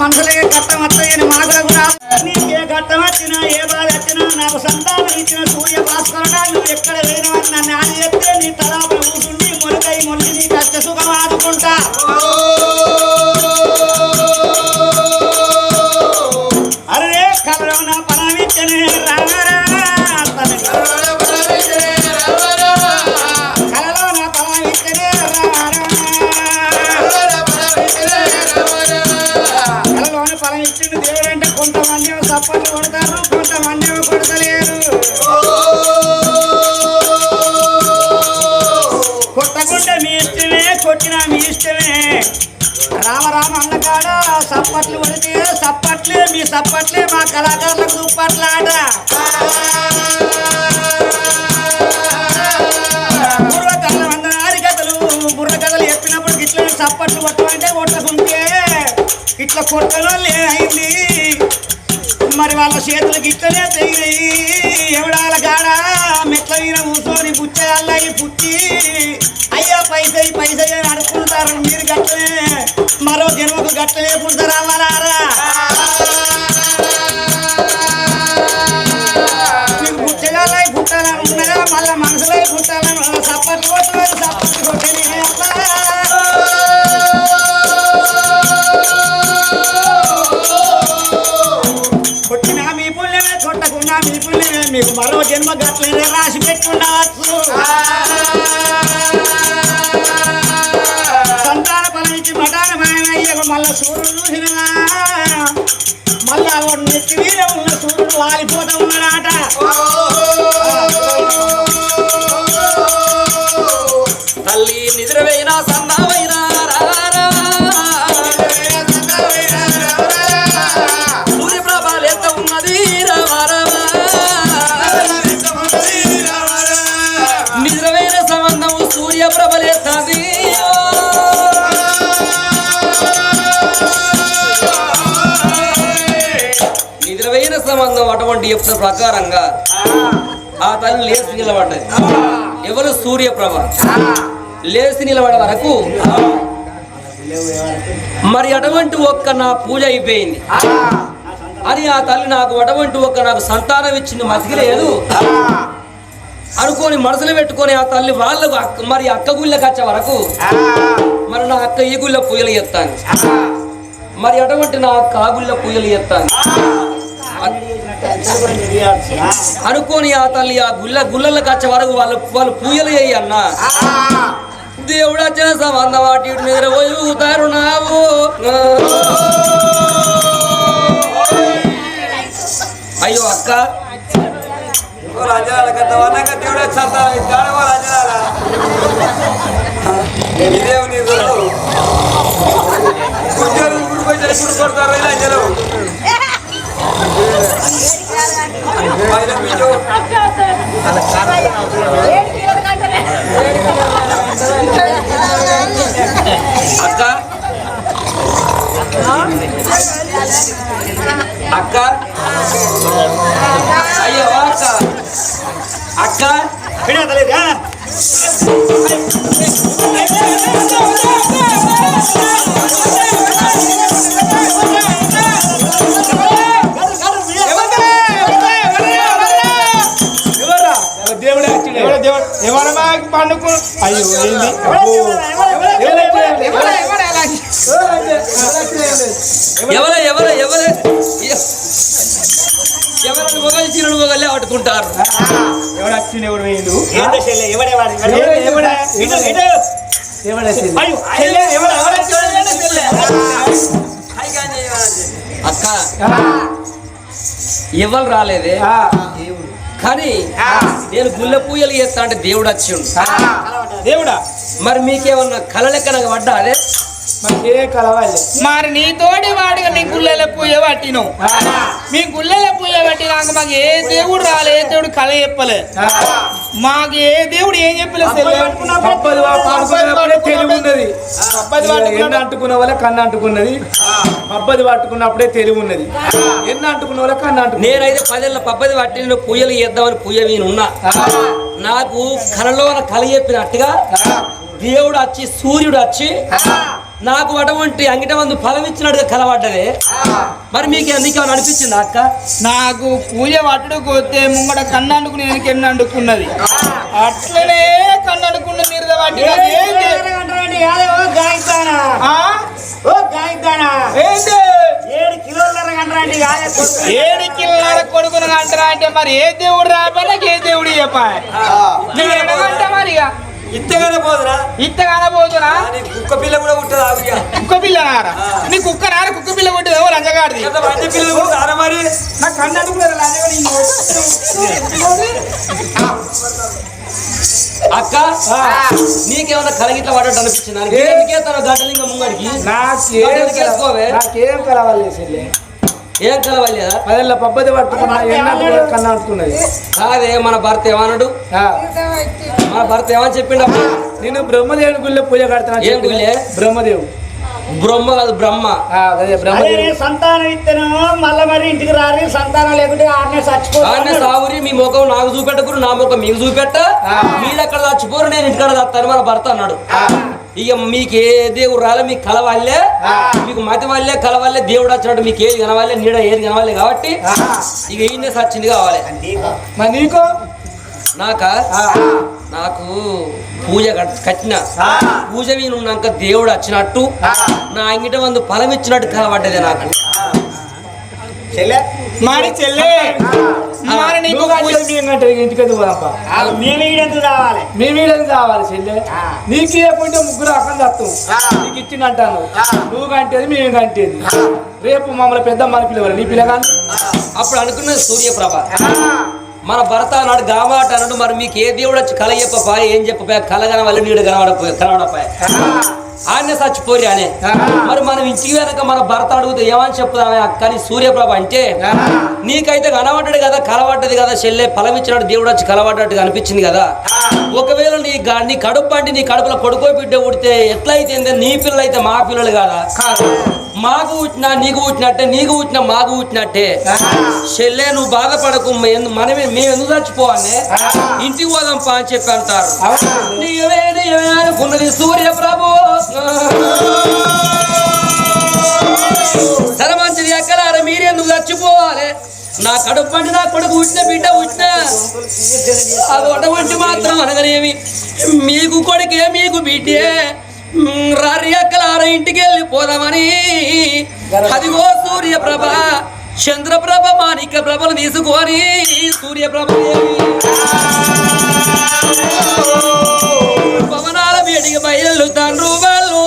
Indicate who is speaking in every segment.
Speaker 1: మనుషులకే కట్టం వస్తాయని మనకు కూడా నీకే కట్టం వచ్చినా ఏ బాధ వచ్చినా నాకు సంతానం ఇచ్చిన సూర్య భాస్కరణ నువ్వు ఎక్కడ లేనివని నన్ను ఆని చెప్తే నీ తలాపల కొట్టకుండా మీ ఇష్టమే కొట్టిన మీ ఇష్టమే. రామరామ అన్నకాడ సప్పట్లు పడితే సప్పట్లే మీ సప్పట్లే మా కళాకారులకు దుప్పట్లాట బుర్ర కథలు వందనాది కథలు బుర్ర కథలు చెప్పినప్పుడు ఇట్లా సప్పట్లు కొట్టమంటే కొట్టకుంటే ఇట్లా కొట్టలో అయింది. మరి వాళ్ళ చేతులకి ఇట్లనే తెగిరి ఎవడాల కాడ మెట్ల మీద కూర్చొని పుచ్చగాళ్ళయి పుచ్చి అయ్యా పైసై పైసై అని అనుకుంటారు మీరు గట్లనే. మరో జన్మకు గట్లనే పుడతారా మరారా కొట్టకున్నా మీ పుణ్యమే మీకు మరో జన్మ గట్లనే రాసి పెట్టుకుండవచ్చు సంతాన ఫలం ఇచ్చి మఠాన మాయమయ్య మళ్ళా సూర్యుడు చూసినా మళ్ళా వాడు నెత్తి మీద ఉన్న సూర్యుడు వాలిపోతా ఉన్నాడాట.
Speaker 2: తల్లి నిద్రపోయినా సన్నావైనా వాస్తవంగా అటువంటి యొక్క ప్రకారంగా ఆ తల్లి లేచి నిలబడ్డది. ఎవరు సూర్యప్రభ? లేచి నిలబడే వరకు మరి అటువంటి ఒక్క నా పూజ అయిపోయింది. అని ఆ తల్లి నాకు అటువంటి ఒక్క నాకు సంతానం ఇచ్చింది మతికిలేదు అనుకొని మనసులో పెట్టుకొని ఆ తల్లి వాళ్ళకు అక్క మరి అక్క గుళ్ళకి వచ్చే వరకు మరి నా అక్క ఈ గుళ్ళ పూజలు ఎత్తాను మరి అటువంటి నా అక్క ఆ గుళ్ళ పూజలు ఎత్తాను అనుకోని ఆ తల్లి ఆ గుళ్ళ గుళ్ళలకు వచ్చే వరకు వాళ్ళు వాళ్ళు పూజలు చేయి అన్న. దేవుడు వచ్చిన సంబంధం వాటి నిద్ర పోతారు నావు. అయ్యో అక్క. అక్క? అక్క? అయ్యో అక్క. అక్క?
Speaker 1: వినదలేదా
Speaker 3: పండుకు అయ్యో ఏంది
Speaker 2: ఎవరు ఎవరు ఎవరు ఎవరు మొగలు చీరలు మొగలే పట్టుకుంటారు
Speaker 3: ఎవడు ఎవడు వేయండు.
Speaker 2: అక్క ఎవరు రాలేదే కానీ నేను గుళ్ళ పూజలు చేస్తా అంటే దేవుడు వచ్చిండు
Speaker 3: దేవుడా
Speaker 2: మరి మీకేమన్నా కళ లెక్క నాకు పడ్డా అదే?
Speaker 4: మరి నీతోటి వాడిగా నీ గుళ్ళెల పూజ పట్టినావు. మీ గుళ్ళెల పూజ పట్టినాక మాకు ఏ దేవుడు రాలే ఏ దేవుడు కళ చెప్పలే. మాకు ఏ దేవుడు ఏం చెప్పలేదు
Speaker 3: అంటుకున్న వాళ్ళ కన్ను అంటుకున్నది? పబ్బది పట్టుకున్నప్పుడే తెలివి ఉన్నది. ఎన్న అంటుకున్న వాళ్ళ కన్ను అంటుకున్నది?
Speaker 2: నేనైతే పదేళ్ళ పబ్బది పట్టి నేను పూజలు చేద్దామని పూజ ఉన్నా. నాకు కలలో కల చెప్పినట్టుగా దేవుడు వచ్చి సూర్యుడు వచ్చి నాకు అటువంటి అంగిట మందు ఫలం ఇచ్చినట్టుగా కలవడ్డదే. మరి మీకు నీకేమైనా అనిపించింది అక్క?
Speaker 4: నాకు పూజ పట్టుడు పోతే ముంగడ కన్నండుకు నేను కింద అండుకున్నది. అట్లనే
Speaker 1: గాయతానా
Speaker 4: ఏంటి?
Speaker 1: ఏడు
Speaker 4: కిల్లర కొడుకుని అంటారా అంటే మరి ఏ దేవుడు రాపాలకి ఏ దేవుడు చెప్పాలి.
Speaker 2: ఇత్తగానే పోదురా. కుక్క పిల్ల కూడా
Speaker 4: కుక్క పిల్ల నారా నీ కుక్క నార కుక్క పిల్ల ఎవరు
Speaker 2: పిల్లలు కూడా మరి?
Speaker 4: నాకు
Speaker 2: అక్క నీకేమైనా కలగిట్ల పడ్డట్టు అనిపించింది? ఎందుకే తన గడ్డలింగ ముంగడికి?
Speaker 3: నాకేం కలవాలి
Speaker 2: ఏం కలవలేదా
Speaker 3: పదేళ్ళ పబ్బది పట్టుకున్నా కన్నా అంటున్నది
Speaker 2: కాదే మన భర్త ఏమన్నాడు?
Speaker 3: ఆ,
Speaker 2: మన భర్త ఏమని చెప్పిండు అప్పుడు
Speaker 3: నేను బ్రహ్మదేవుని గుళ్ళో పూజ
Speaker 2: ఏం గుళ్ళే?
Speaker 3: బ్రహ్మదేవు.
Speaker 2: బ్రహ్మ కాదు బ్రహ్మ.
Speaker 3: బ్రహ్మదేవుడు
Speaker 1: సంతానం ఇత్తను మళ్ళా మరి ఇంటికి రారు సంతానం లేకుంటే ఆడనే
Speaker 2: ఆడనే
Speaker 1: చచ్చిపోతాను
Speaker 2: సావురి మీ ముఖం నాకు చూపెట్టకురు నా ముఖం మీకు చూపెట్ట. మీరు అక్కడ చచ్చిపోరు నేను ఇంటికాడ చస్తాను మన భర్త అన్నాడు. ఇక మీకు ఏ దేవుడు రాలే మీకు కలవాలే మీకు మతి వల్లే కలవాలే దేవుడు వచ్చినట్టు మీకు ఏది కనవాలే నీడ ఏది కనవాలే కాబట్టి ఇక ఈయనే సచ్చింది కావాలి.
Speaker 3: మరి నీకో?
Speaker 2: నాక?
Speaker 3: ఆ,
Speaker 2: నాకు పూజ కట్- కట్టిన పూజ మీద ఉన్నాక దేవుడు వచ్చినట్టు నా అంగిట మందు ఫలం ఇచ్చినట్టు కలబడ్డది నాకు.
Speaker 4: మరి చెల్లె. మరి నీకు
Speaker 3: కావాలి చెల్లె?
Speaker 1: ఆ.
Speaker 3: నీకు ఇవ్వకుంటే ముగ్గురు అక్కడ తత్వం నీకు ఇచ్చింది అంటాను నువ్వు కంటేది మేము కంటేది. రేపు మమ్మల్ని పెద్ద మన పిల్లవారు నీ పిల్లగాని
Speaker 2: అప్పుడు అనుకున్నది సూర్యప్రభ. మన భర్త అన్నాడు గామాట అన్నాడు మరి మీకు ఏ దేవుడు వచ్చి కల చెప్పపా ఏం చెప్పపా కల కనవాలి నీడు కనబడపోయా కనబడపాయ. ఆయన చచ్చిపోయి అనే మరి మనం ఇంటికి వెనక మన భర్త అడుగుతే ఏమని చెప్పుదామే అక్కని సూర్యప్రభ అంటే నీకైతే కనబడ్డాడు కదా కలబడ్డది కదా చెల్లె ఫలమిచ్చినాడు దేవుడు వచ్చి కలబడ్డట్టు అనిపించింది కదా. ఒకవేళ నీ నీ కడుపు అంటే నీ కడుపులో కొడుకో బిడ్డ ఉడితే ఎట్లయితే నీ పిల్లలు అయితే మా పిల్లలు కదా? మాకు పుట్టినా నీకు పుట్టినట్టే నీకు పుట్టినా మాకు పుట్టినట్టే చెల్లె నువ్వు బాధపడకు మనమే మేము ఎందుకు చచ్చిపోవాలి? ఇంటికి పోదాం పా అని చెప్పి అంటారు. నీవే నీవే అనుకున్నది సూర్య ప్రభు సరే మంచిది ఎక్కడారా మీరెందుకు చచ్చిపోవాలి? నా కడుపు పండి నా కొడుకు పుట్టిన బిడ్డ పుట్టిన అది అటువంటి మాత్రం అనగనేమి మీకు కొడుకే మీకు బిడ్డే. రారి అక్కలార ఇంటికి వెళ్ళి పోదామని అదిగో సూర్యప్రభ చంద్రప్రభ మాణిక్య ప్రభలు తీసుకొని సూర్యప్రభ పవనాల వేడికి బయలు తండ్రు వాళ్ళు.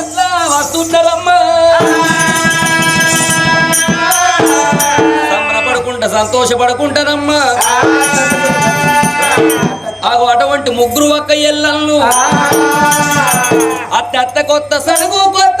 Speaker 2: ఎట్లా వస్తున్నారమ్మా? సంబరపడుకుంటా సంతోషపడుకుంటానమ్మా ఆగు అటువంటి ముగ్గురు ఒక్క అత్త అత్త కొత్త సడుగు కొత్త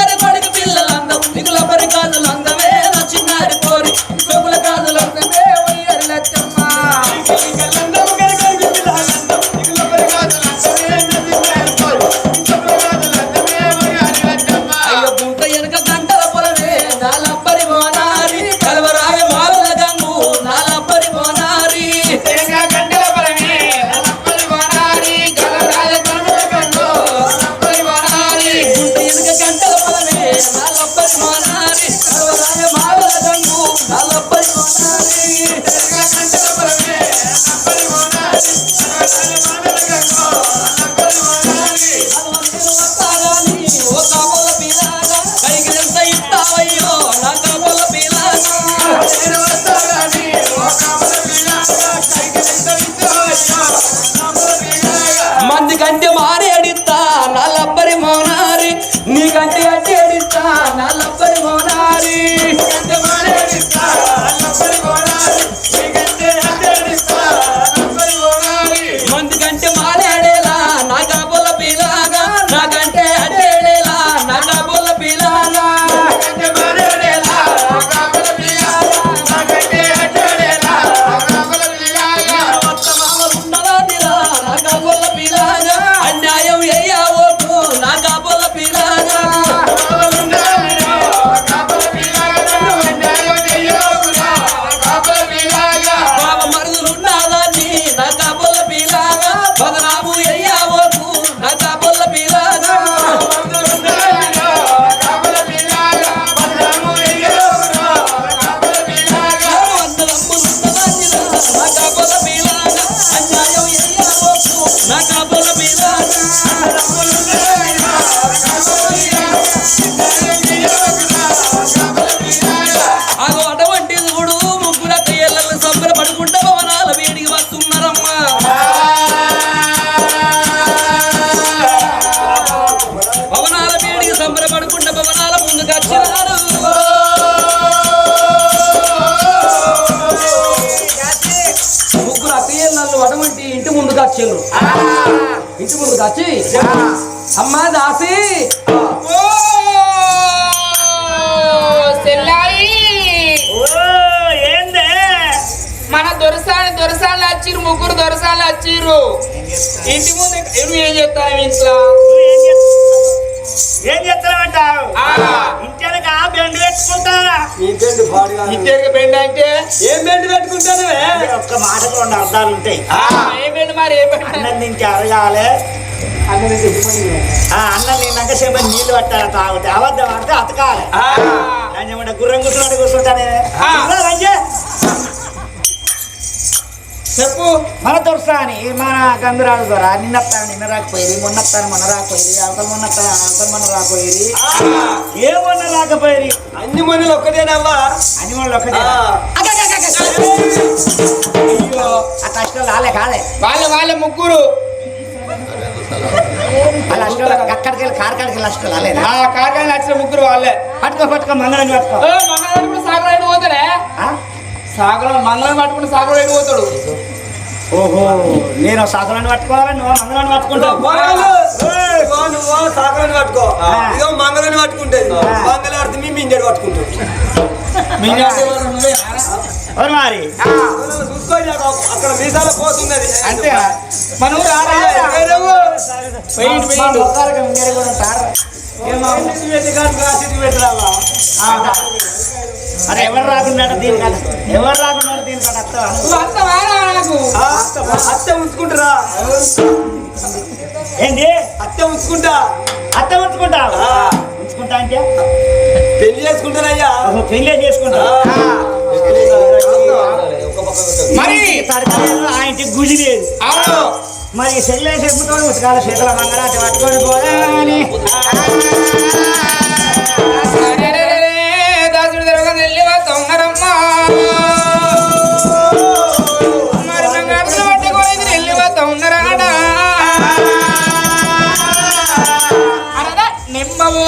Speaker 2: వచ్చారు ఇంటి ముందుకు వచ్చి అమ్మా దాసి.
Speaker 4: ఓ సెల్లాయి.
Speaker 1: ఓ ఏందే?
Speaker 4: మన దొరసాని దొరసాలు వచ్చిర్రు ముగ్గురు దొరసాలు వచ్చిర్రు ఇంటి ముందు నువ్వు ఏం చెప్తావు ఇంట్లో?
Speaker 1: ఏం చేస్తావు? ఏం
Speaker 4: ఆ.
Speaker 1: బెండ్ పెట్టుకుంటారా
Speaker 4: ఇంటికి బెండ్ అంటే?
Speaker 3: ఏం బెండ్ పెట్టుకుంటానువే
Speaker 1: ఒక్క మాటకు రెండు అర్థాలు ఉంటాయి.
Speaker 4: ఆ, ఏ బెండ్ మరి? ఏ బెండ్?
Speaker 1: అన్నం తింటే అరగాలి. ఆ అన్నం తిన్నాక సేపు నీళ్ళు పట్టాలి తాగితే. అబద్ధం ఆడితే అతకాలి. గుర్రం కూర్చున్నట్టు కూర్చుంటానే.
Speaker 4: చెప్పు.
Speaker 1: మన దొరసాని మన గంగురాడు ద్వారా నిన్నత్తాను నిన్న రాకపోయేది మొన్నత్తాను మొన్న రాకపోయేది అవతల మొన్నత్తాను అవతల మొన్న రాకపోయేది. ఏ మొన్న రాకపోయేది?
Speaker 3: అన్ని మనలు ఒక్కటేనవ్వా?
Speaker 1: అని వాళ్ళు ఒకటే
Speaker 3: ఆ.
Speaker 1: కష్టాలు రాలే కాలే.
Speaker 4: వాళ్ళ వాళ్ళ ముగ్గురు.
Speaker 1: వాళ్ళ అష్టాలు అక్కడికి వెళ్ళి కారకాడికి వెళ్ళి అష్టాలు రాలేదా.
Speaker 4: ఆ కాకాని వచ్చిన ముగ్గురు వాళ్ళే.
Speaker 1: పట్టుకో పట్టుకో మంగళని పట్టుకో.
Speaker 4: ఏ, మంగళవారం కూడా సాగరం ఎటు పోతాడే
Speaker 1: ఆ?
Speaker 4: సాగరం మంగళం పట్టుకుని సాగరం ఎటు పోతాడు?
Speaker 1: ఓహో నేను సాకులను పట్టుకోవాలి నువ్వు మంగళని పట్టుకుంటావు.
Speaker 3: నువ్వు పట్టుకో. ఇదో మంగళని పట్టుకుంటేది.
Speaker 1: ఆ.
Speaker 3: మంగళారతి మీ మింజడు పట్టుకుంటాడు
Speaker 1: మరి?
Speaker 3: అక్కడ మీసాల పోతున్నది
Speaker 4: అంతే మన ఊరు
Speaker 1: మరి ఎవరు రాకుండా దీని కదా ఎవరు రాకుండా దీని కదా
Speaker 3: అత్తే ఉంచుకుంటారా?
Speaker 1: ఏంటి?
Speaker 3: అత్తే ఉంచుకుంటా.
Speaker 1: అత్త ఉంచుకుంటావు?
Speaker 3: ఆ.
Speaker 1: ఉంచుకుంటా అంటే?
Speaker 3: పెళ్ళి చేసుకుంటానయ్యా.
Speaker 1: ఓహో, పెళ్ళే చేసుకుంటావు
Speaker 4: మరి?
Speaker 1: ఆ ఇంటికి గుడి లేదు.
Speaker 4: అవును.
Speaker 1: మరి సెల్లే చెప్పుకొని ఉతకాల. చేతుల మంగళాటి పట్టుకొని పోదాని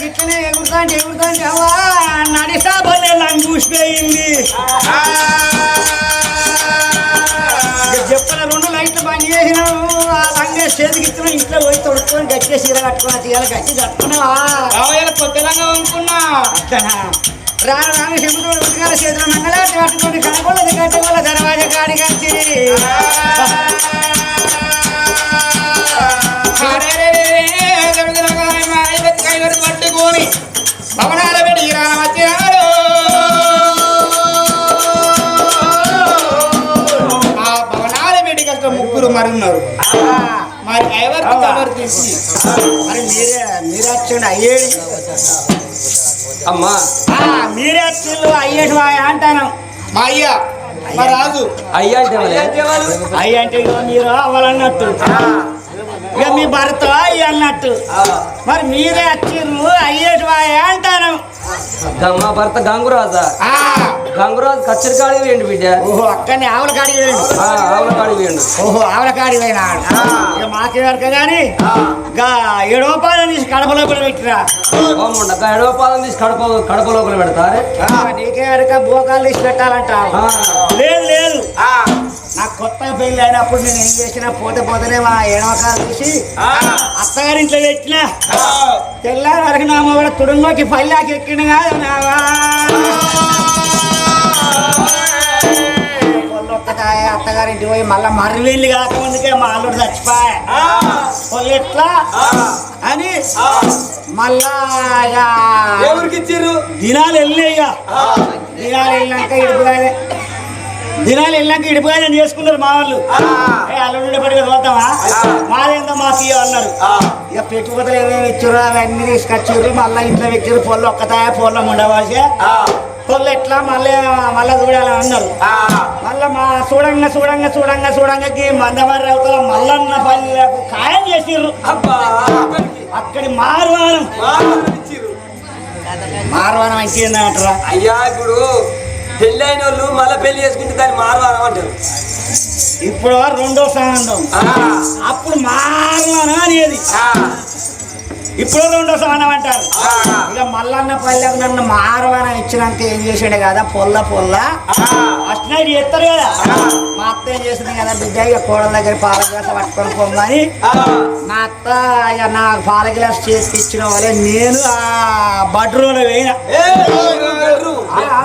Speaker 1: గిట్లనే ఎగురుతా అంటే ఎగురుతా అంటే అవ్వా నడిసా బల్లే లంగ్ చూసిపోయింది చెప్పిన రెండు లైట్లు బంద్ చేసినావు ఆ లంగే చేతికి ఇచ్చిన ఇంట్లో పోయి తొడుక్కొని గట్టి చీర కట్టుకున్నా చీర గట్టి కట్టుకున్నావా
Speaker 4: రావయ్య కొత్త లంగా అనుకున్నా?
Speaker 1: రాను రాను చెబుతూ ఉతికాల చేతులు మంగళాటి కట్టుకొని కనకొల్లది కట్టి వాళ్ళ దర్వాజా కాడికి వచ్చి
Speaker 4: భవనాల పెట్టి ఆ భవనాల పెట్టి కష్ట ముగ్గురు మరి ఉన్నారు మరి ఎవరికి కవర్ తీసి?
Speaker 1: మరి మీరే మీరే వచ్చండి అయ్యేది.
Speaker 2: అమ్మా.
Speaker 1: ఆ, మీరే వచ్చిండు అయ్యేటి వాయ అంటాను.
Speaker 4: మా అయ్య మా రాజు.
Speaker 2: అయ్యా అంటే
Speaker 1: అయ్యి అంటే మీరు అవ్వాలన్నట్టు. ఇక మీ భర్త ఇక అన్నట్టు. మరి మీరే వచ్చిర్రు అయ్యేటి వాయే అంటాను.
Speaker 2: మా భర్త గంగురాజా. గంగురాజు కచ్చరి కాడి వేయండి బిడ్డ.
Speaker 1: ఓహో అక్కడనే ఆవుల కాడికి వేయండి
Speaker 2: ఆవుల కాడి వేయండి
Speaker 1: ఓహో ఆవుల కాడికి పోయినాడు ఇక మాకే వరకు కానీ పాదం తీసి కడప లోపల పెట్టిరా.
Speaker 2: పాదం తీసి కడప కడప లోపల పెడతారే?
Speaker 1: ఆ, నీకే వరకు బోకాలు తీసి పెట్టాలంటావు.
Speaker 2: ఆ.
Speaker 1: లేదు లేదు. నాకు కొత్తగా పెళ్ళి అయినప్పుడు నేను ఏం చేసినా పోతే పోతేనే మా ఏడవకాలు తీసి అత్తగారింట్లో పెట్టిన. తెల్లారి వరకు నా మొగడ తుడుంగోకి పల్లాకి ఎక్కిన కాదు నావా. అత్తగారింటికి పోయి మళ్ళా మర్రివెళ్ళి కాకముందుకే మా అల్లుడు చచ్చిపోయా. పొల్లు ఎట్లా? అని మళ్ళా
Speaker 3: ఎవరికి
Speaker 1: దినాలు వెళ్ళినాయి ఇక. దినాలు వెళ్ళినాక ఇడుపుగానే దినాలు వెళ్ళాక ఇడుపుగానే చేసుకున్నారు మా వాళ్ళు. ఏ అల్లుడు పడిగా చూద్దామా మాదేందో మాకు ఇయ్య అన్నారు. ఇక పెట్టుబడులు ఏమేమి ఇచ్చారో అవన్నీ తీసుకొచ్చారు. మళ్ళీ ఇంట్లో పెట్టారు పొల్లు ఒక్కతాయ పొలం ఉండవలసి. పొల్లు ఎట్లా? మళ్ళీ మళ్ళీ చూడాలని అన్నారు. మళ్ళీ మా చూడంగా చూడంగా చూడంగా చూడంగా మందమర్రి అవతల మల్లన్న పల్లెకు ఖాయం చేసిర్రు. అక్కడి
Speaker 3: మామూలు ఇచ్చిర్రు.
Speaker 1: మారువానం ఇంకేందంటారా
Speaker 3: అయ్యా ఇప్పుడు పెళ్ళి అయిన వాళ్ళు మళ్ళీ పెళ్ళి చేసుకుంటే దాన్ని మారవారం అంటారు.
Speaker 1: ఇప్పుడు రెండో సంబంధం. అప్పుడు మారవానం అనేది. ఇప్పుడు రెండో సమానం అంటారు. ఇక మల్లన్న పల్లెకు నన్ను మారవానం ఇచ్చినాక ఏం చేసాడు కదా పొల్ల పొల్ల. ఫస్ట్ నైట్ చేస్తారు కదా. మా అత్త ఏం చేసింది కదా బిడ్డ ఇక కోడల దగ్గర పాల గ్లాస్ పట్టుకొని పొమ్మని. మా అత్త ఇక నా పాల గ్లాస్ చేసి ఇచ్చిన వాళ్ళే నేను ఆ బెడ్రూమ్లో పోయినా.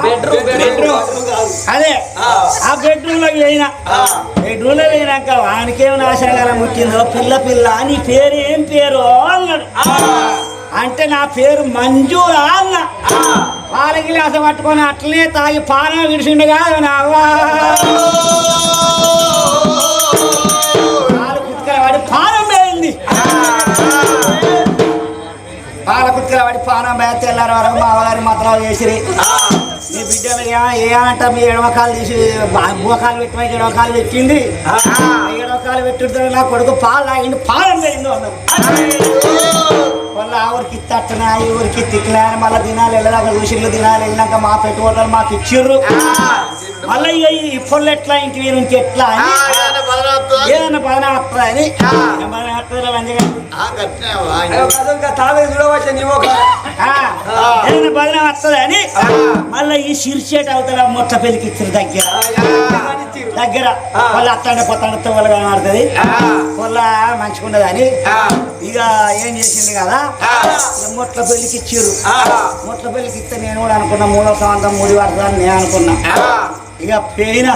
Speaker 2: బెడ్రూమ్ బెడ్రూమ్
Speaker 1: అదే ఆ. బెడ్రూమ్లోకి పోయినా. బెడ్రూమ్లో పోయినాక వానికేం నాశనకాలం ముట్టిందో పిల్ల పిల్ల నీ పేరు ఏం పేరు అన్నాడు. అంటే నా పేరు మంజూరా అన్న. వాళ్ళకి గ్లాస పట్టుకొని అట్లనే తాగి పానం విడిచిండు కాదు. పాలు కుక్కల వాడి పానం పోయింది పాల కుక్కల వాడి పానం పోయి తెల్లారి వరకు మా అవ్వగారి మాత్రం చేసిరి నీ బిడ్డ మీద ఏ- ఏమంట మీ ఎడమకాలు తీసి బోకాలు పెట్టమని ఎడమకాలు పెట్టింది. ఎడమకాలు పెట్టుడుతో నా కొడుకు పాలు తాగిండు పాలం పోయింది అన్నారు వాళ్ళ ఆ ఊరికి ఇత్తట్టునా ఈ ఊరికి తిట్టినా మళ్ళీ దినాలు వెళ్ళదాకా చూసిళ్ళు దినాలు వెళ్ళినాక మా పెట్టుబడులు మాకు ఇచ్చిర్రు మళ్ళీ ఈ పొల్లు ఎట్లా ఇంక వీరు ఇంకెట్లా అని ఏదైనా బదనా వస్తుంది? అని బదనా వస్తుంది? మంచిగా?
Speaker 3: తాళ చూడవచ్చు నీ ఒక
Speaker 1: ఆ, ఏదైనా బదనా వస్తుంది అని? మళ్ళీ ఈ సిరిచేట అవుతారా మొట్ట పెళ్ళికి ఇచ్చిన దగ్గర. దగ్గర. వాళ్ళ అత్తాండ పొత్తాండ తవ్వలు కనబడుతుంది. వాళ్ళ మంచిగుండదు అని? ఇక ఏం చేసింది కదా? మొట్ల పెళ్ళికి మొట్ల పెళ్ళికి ఇస్తే నేను కూడా అనుకున్నా మూడో సంవత్సరం మూడు పడుతుందని నేను అనుకున్నా. ఇక పెయిన.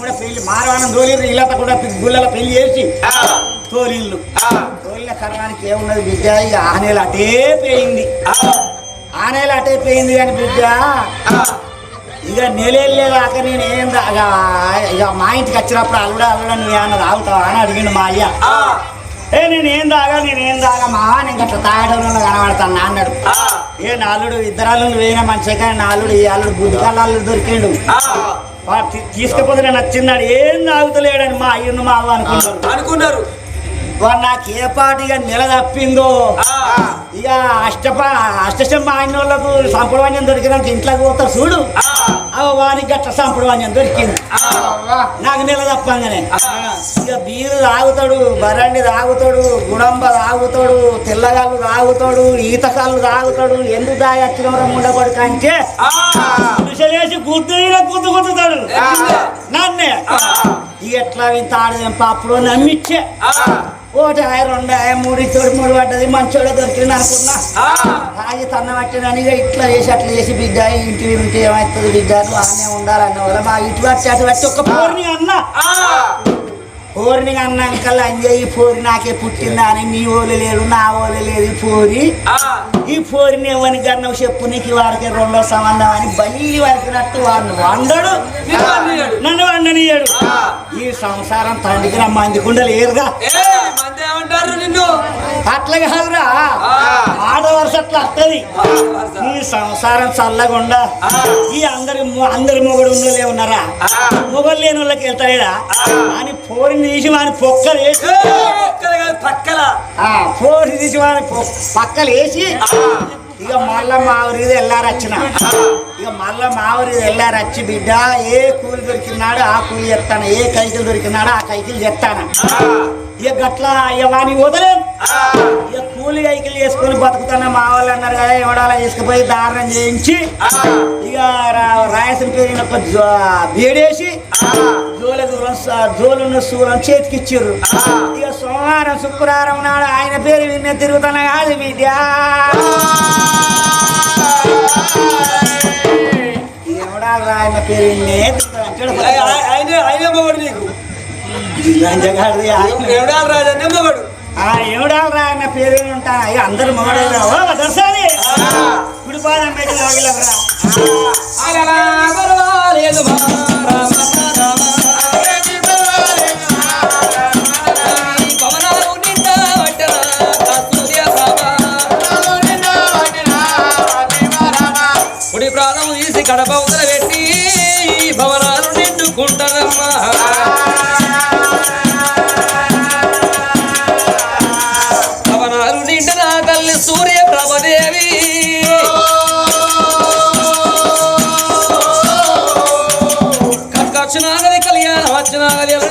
Speaker 1: కూడా పెళ్ళి మారవానం తోలిర్రు ఇళ్ళతో కూడా గుళ్ళలో పెళ్ళి చేసి తోలిళ్ళు. తోలిన కరణానికి ఏమున్నది బిడ్డ? ఇక ఆనేలు అటే పోయింది. ఆనేలు అటే పోయింది కానీ బిడ్డ ఇక నెలెళ్ళేదాకా నేను ఏం ఇక మా ఇంటికి వచ్చినప్పుడు అల్లుడ అల్లుడ నువ్వు ఏమన్నా తాగుతావా అని అడిగిండు మా అయ్య. ఏ నేను ఏం తాగా నేను ఏం తాగా మా నేను అట్లా తాగడంలో కనబడతాను అన్నాడు. ఏ నాలుడు ఇద్దరు అల్లుడు వేయినా మంచిగా కానీ నాలుడు ఈ అల్లుడు బుద్ధికాల దొరికిండు. తీసుకపోతే నేను నచ్చిన్నాడు ఏం తాగుతలేడని మా అయ్యను మా అవ్వ అనుకున్నారు.
Speaker 3: అనుకున్నారు.
Speaker 1: వాడు నాకు ఏ పాటిగా నెల తప్పిందో ఇక అష్టప అష్టశంభ ఆయన వాళ్ళకు సంప్రదాయం దొరికినాక ఇంట్లోకి పోతారు చూడు. వానికి గట్ల సంప్రదాయం దొరికింది. నాకు నెల తప్పంగానే. ఇక బీరు తాగుతాడు బరండి తాగుతాడు గుడంబ తాగుతాడు తెల్లగాళ్ళు తాగుతాడు ఈతకాళ్ళు తాగుతాడు ఎందుకు తాగచ్చినవరం ఉండకూడదు అంటే? పురుషలేసి గుద్దు గుద్దు గుద్దుతాడు నన్నే. ఇక ఎట్లా ఆడదేం పాపలో నమ్మిచ్చే. ఒకటి ఆయ రెండు ఆయ మూడు ఇచ్చోడు మూడు పడ్డది మంచోడే దొరికింది అనుకున్నా. తాగి తన్న పట్టినని ఇట్లా చేసి అట్లా చేసి బిడ్డ ఇంటి ఉంటే ఏమవుతుంది బిడ్డ? నువ్వు ఆనే ఉండాలన్న వల్ల మా ఇటు పట్టి అటు పట్టి ఒక పోరిని అన్న. పోరిని అన్నాక అంజయ్య పోరి నాకే పుట్టిందా అని నీ ఓలు లేదు నా ఓలు లేదు పోరి. ఈ పోరిని ఎవరి గన్నవ చెప్పు నీకు వారికి రెండో సంబంధం అని బలి వరకినట్టు వాడిని వండడు నన్ను వండనియడు ఈ సంసారం తండ్రికి నా మంది
Speaker 3: మంది ఏమంటారు నిన్ను?
Speaker 1: అట్లా కాదురా. ఆడవలస అట్లా వస్తుంది ఈ సంసారం చల్లగుండా. ఈ అందరి అందరి మొగడు ఉన్నోళ్ళే ఉన్నారా? మొగలు లేని వాళ్ళకి వెళ్తారేడా అని పోరిని తీసి వాని పొక్కలు వేసి
Speaker 3: పక్కల.
Speaker 1: తీసి పో- పక్కలు వేసి ఇక మళ్ళా మా ఊరిది వెళ్ళారు వచ్చిన. ఇక మళ్ళా మా ఊరిది వెళ్ళారు వచ్చి బిడ్డ ఏ కూలి దొరికినాడు ఆ కూలి చెప్తాను. ఏ కైకిలు దొరికినాడు ఆ కైకిలు చెప్తాను. ఇక గట్లా ఇక వాని వదలేం. ఇక కూలి కైకిలు చేసుకొని బతుకుతున్నా మా వాళ్ళు అన్నారు కదా ఎవడాలా తీసుకుపోయి దారుణం చేయించి ఇక రా- రాయసం పేరిన ఒక జో- బేడేసి జోల దూరం స- జోలున్న సూరం చేతికి ఇచ్చారు. ఇక సోమవారం శుక్రవారం నాడు ఆయన పేరు విన్న తిరుగుతున్నా కాదు బిడ్డ ఎవడాలు ఆయన పేరు విన్నే.
Speaker 3: ఆయన ఆయన మొగడు నీకు. ఎవడాలు రాజన్నే మొగడు.
Speaker 1: ఆ ఎవడాలు రా ఆయన పేరు ఉంటా? అందరు మొగడేరా? ఓ దర్శని కుడిపాదం పెట్టి లోగిలరా
Speaker 2: ప్రాణం పెట్టి భవనాలు నిండుకుంటారమ్మా. భవనాలు నిండిన తల్లి సూర్య ప్రభదేవి. కర్కక్షనాగది కళ్యాణం వచ్చినాగది ఎలా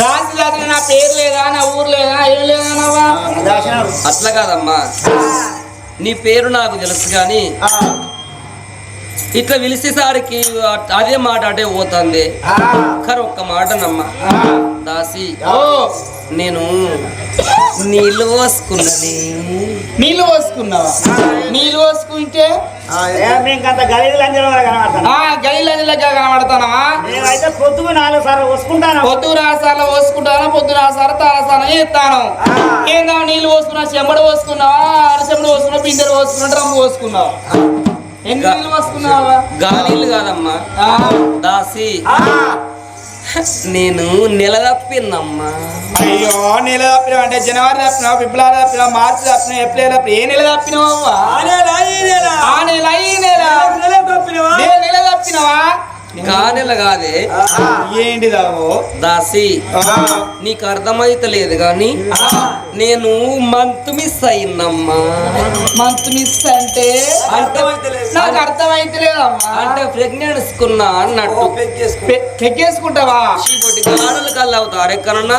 Speaker 2: దాసి
Speaker 4: జాతర నా పేరు లేదా నా ఊరు లేదా ఏం లేదా నవ్వా
Speaker 1: దాశనాడు
Speaker 2: అట్లా కాదమ్మా. నీ పేరు నాకు తెలుసు కానీ ఇట్లా పిలిచేసరికి అదే మాట అంటే పోతుంది. కానీ ఒక్క మాట నమ్మా దాసి
Speaker 4: ఓ
Speaker 2: నేను నీళ్ళు పోసుకున్నది.
Speaker 4: నీళ్ళు పోసుకున్నావా? నీళ్ళు పోసుకుంటే గైలగా కనబడతానవా?
Speaker 1: నేనైతే పొద్దుకు నాలుగు సార్లు వసుకుంటాను
Speaker 4: పొద్దు రాసాల పోసుకుంటాను పొద్దు రాసాల తారసాన చేస్తాను. ఏందా నీళ్ళు పోసుకున్నా చెంబడు పోసుకున్నావా అరచెంబడు పోసుకున్నావా బిందెలు పోసుకున్నా డ్రమ్ము పోసుకున్నావా? ఎన్ని నీళ్ళు పోసుకున్నావా?
Speaker 2: గానీళ్ళు కాదమ్మా.
Speaker 4: ఆ,
Speaker 2: దాసి. నేను నెల తప్పిందమ్మా
Speaker 4: అయ్యో నెల తప్పినావు అంటే జనవరి తప్పినావు ఫిబ్రవరి తప్పినావు మార్చి తప్పినావు ఏప్రిల్ తప్పినావు ఏ నెల తప్పినావు? ఆ నెల ఈ నెల. ఏ నెల తప్పినావా?
Speaker 2: కా నెల కాదే.
Speaker 4: ఏంటిదావో
Speaker 2: దాసి నీకు అర్థమైతలేదు కానీ నేను మంత్ మిస్ అయిందమ్మా
Speaker 4: మంత్ మిస్ అంటే నాకు అర్థమైతలేదమ్మా.
Speaker 2: అంటే ప్రెగ్నెన్స్ కున్నా అన్నట్టు
Speaker 4: పెగ్గేసుకుంటావా?
Speaker 2: గాడలు కళ్ళు అవుతారు ఎక్కడన్నా